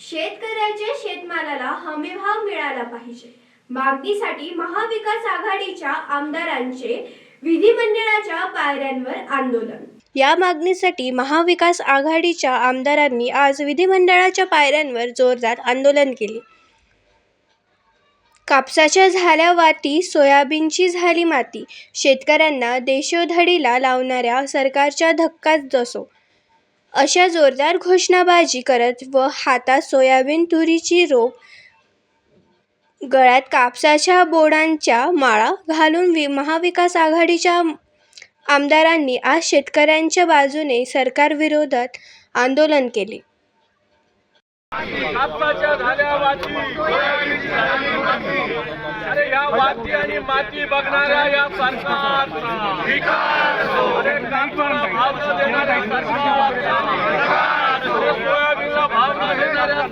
शेतकऱ्याच्या शेतमालाला हमीभाव मिळाला पाहिजे. मागणीसाठी महाविकास आघाडीच्या आमदारांचे विधिमंडळाच्या पायऱ्यांवर आंदोलन. या मागणीसाठी महाविकास आघाडीच्या आमदारांनी आज विधिमंडळाच्या पायऱ्यांवर जोरदार आंदोलन केले. कापसाच्या झाल्या वाती सोयाबीनची झाली माती शेतकऱ्यांना देशोधडीला लावणाऱ्या सरकारच्या धक्काच जसो अशा जोरदार घोषणाबाजी करत व हातात सोयाबीन तुरीची रोप गळ्यात कापसाच्या बोडांच्या माळा घालून वि महाविकास आघाडीच्या आमदारांनी आज शेतकऱ्यांच्या बाजूने सरकारविरोधात आंदोलन केले. अरे या वाती आणि माती बघणाऱ्या या सरकारचा